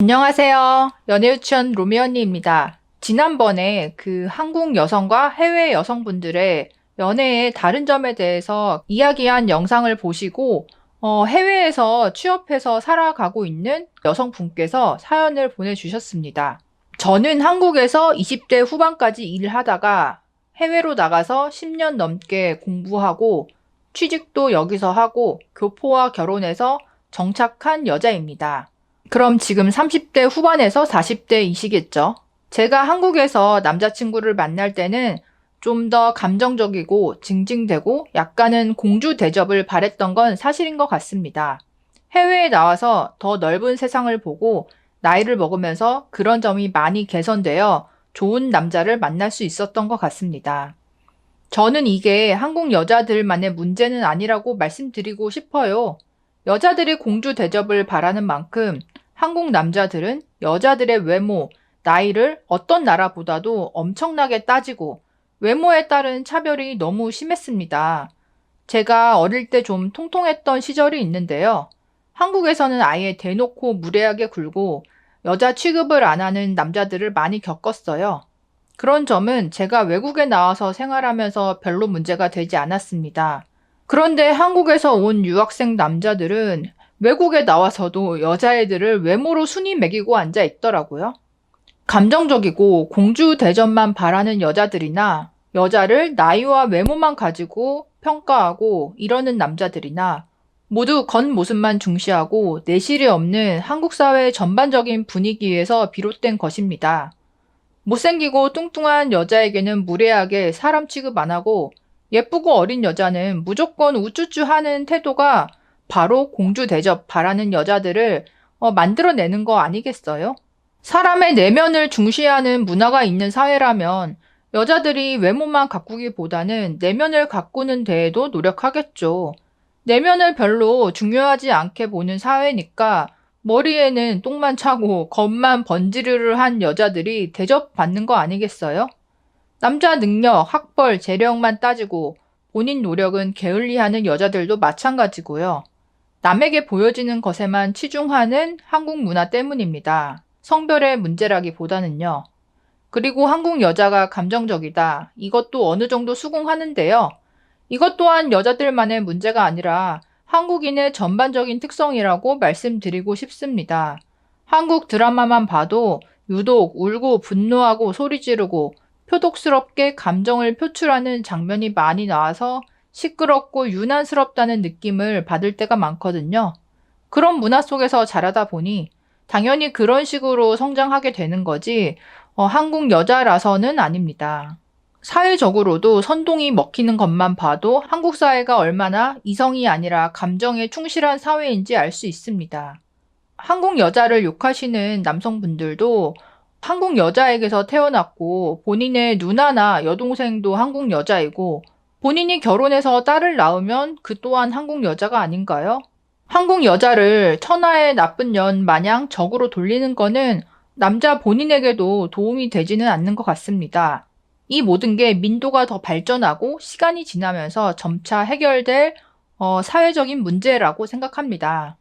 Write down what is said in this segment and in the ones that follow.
안녕하세요. 연애유치원 로미 언니입니다. 지난번에 그 한국 여성과 해외 여성분들의 연애의 다른 점에 대해서 이야기한 영상을 보시고 어, 해외에서 취업해서 살아가고 있는 여성분께서 사연을 보내주셨습니다. 저는 한국에서 20대 후반까지 일을 하다가 해외로 나가서 10년 넘게 공부하고 취직도 여기서 하고 교포와 결혼해서 정착한 여자입니다. 그럼 지금 30대 후반에서 40대이시겠죠? 제가 한국에서 남자친구를 만날 때는 좀 더 감정적이고 징징대고 약간은 공주 대접을 바랬던 건 사실인 것 같습니다. 해외에 나와서 더 넓은 세상을 보고 나이를 먹으면서 그런 점이 많이 개선되어 좋은 남자를 만날 수 있었던 것 같습니다. 저는 이게 한국 여자들만의 문제는 아니라고 말씀드리고 싶어요. 여자들이 공주 대접을 바라는 만큼 한국 남자들은 여자들의 외모, 나이를 어떤 나라보다도 엄청나게 따지고 외모에 따른 차별이 너무 심했습니다. 제가 어릴 때 좀 통통했던 시절이 있는데요. 한국에서는 아예 대놓고 무례하게 굴고 여자 취급을 안 하는 남자들을 많이 겪었어요. 그런 점은 제가 외국에 나와서 생활하면서 별로 문제가 되지 않았습니다. 그런데 한국에서 온 유학생 남자들은 외국에 나와서도 여자애들을 외모로 순위 매기고 앉아 있더라고요. 감정적이고 공주 대접만 바라는 여자들이나 여자를 나이와 외모만 가지고 평가하고 이러는 남자들이나 모두 겉모습만 중시하고 내실이 없는 한국 사회 전반적인 분위기에서 비롯된 것입니다. 못생기고 뚱뚱한 여자에게는 무례하게 사람 취급 안 하고 예쁘고 어린 여자는 무조건 우쭈쭈 하는 태도가 바로 공주 대접 바라는 여자들을 어, 만들어내는 거 아니겠어요? 사람의 내면을 중시하는 문화가 있는 사회라면 여자들이 외모만 가꾸기보다는 내면을 가꾸는 데에도 노력하겠죠. 내면을 별로 중요하지 않게 보는 사회니까 머리에는 똥만 차고 겉만 번지르르 한 여자들이 대접받는 거 아니겠어요? 남자 능력, 학벌, 재력만 따지고 본인 노력은 게을리하는 여자들도 마찬가지고요. 남에게 보여지는 것에만 치중하는 한국 문화 때문입니다. 성별의 문제라기보다는요. 그리고 한국 여자가 감정적이다. 이것도 어느 정도 수긍하는데요. 이것 또한 여자들만의 문제가 아니라 한국인의 전반적인 특성이라고 말씀드리고 싶습니다. 한국 드라마만 봐도 유독 울고 분노하고 소리 지르고 표독스럽게 감정을 표출하는 장면이 많이 나와서 시끄럽고 유난스럽다는 느낌을 받을 때가 많거든요. 그런 문화 속에서 자라다 보니 당연히 그런 식으로 성장하게 되는 거지, 어, 한국 여자라서는 아닙니다. 사회적으로도 선동이 먹히는 것만 봐도 한국 사회가 얼마나 이성이 아니라 감정에 충실한 사회인지 알 수 있습니다. 한국 여자를 욕하시는 남성분들도 한국 여자에게서 태어났고 본인의 누나나 여동생도 한국 여자이고 본인이 결혼해서 딸을 낳으면 그 또한 한국 여자가 아닌가요? 한국 여자를 천하의 나쁜 년 마냥 적으로 돌리는 거는 남자 본인에게도 도움이 되지는 않는 것 같습니다. 이 모든 게 민도가 더 발전하고 시간이 지나면서 점차 해결될 어, 사회적인 문제라고 생각합니다.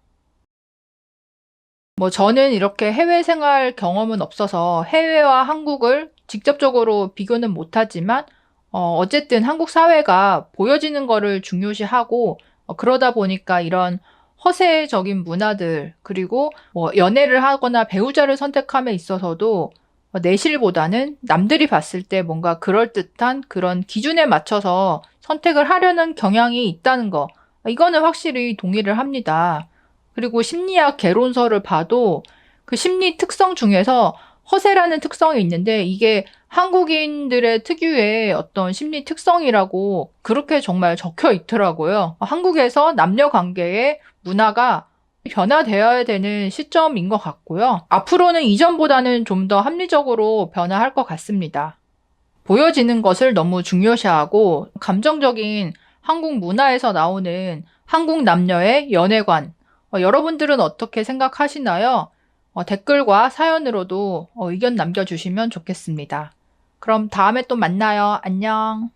뭐 저는 이렇게 해외 생활 경험은 없어서 해외와 한국을 직접적으로 비교는 못하지만 어, 어쨌든 한국 사회가 보여지는 거를 중요시하고 어, 그러다 보니까 이런 허세적인 문화들 그리고 뭐 연애를 하거나 배우자를 선택함에 있어서도 어, 내실보다는 남들이 봤을 때 뭔가 그럴듯한 그런 기준에 맞춰서 선택을 하려는 경향이 있다는 거 이거는 확실히 동의를 합니다. 그리고 심리학 개론서를 봐도 그 심리 특성 중에서 허세라는 특성이 있는데 이게 한국인들의 특유의 어떤 심리 특성이라고 그렇게 정말 적혀 있더라고요. 한국에서 남녀 관계의 문화가 변화되어야 되는 시점인 것 같고요. 앞으로는 이전보다는 좀 더 합리적으로 변화할 것 같습니다. 보여지는 것을 너무 중요시하고 감정적인 한국 문화에서 나오는 한국 남녀의 연애관, 어, 여러분들은 어떻게 생각하시나요? 어, 댓글과 사연으로도 어, 의견 남겨주시면 좋겠습니다. 그럼 다음에 또 만나요. 안녕.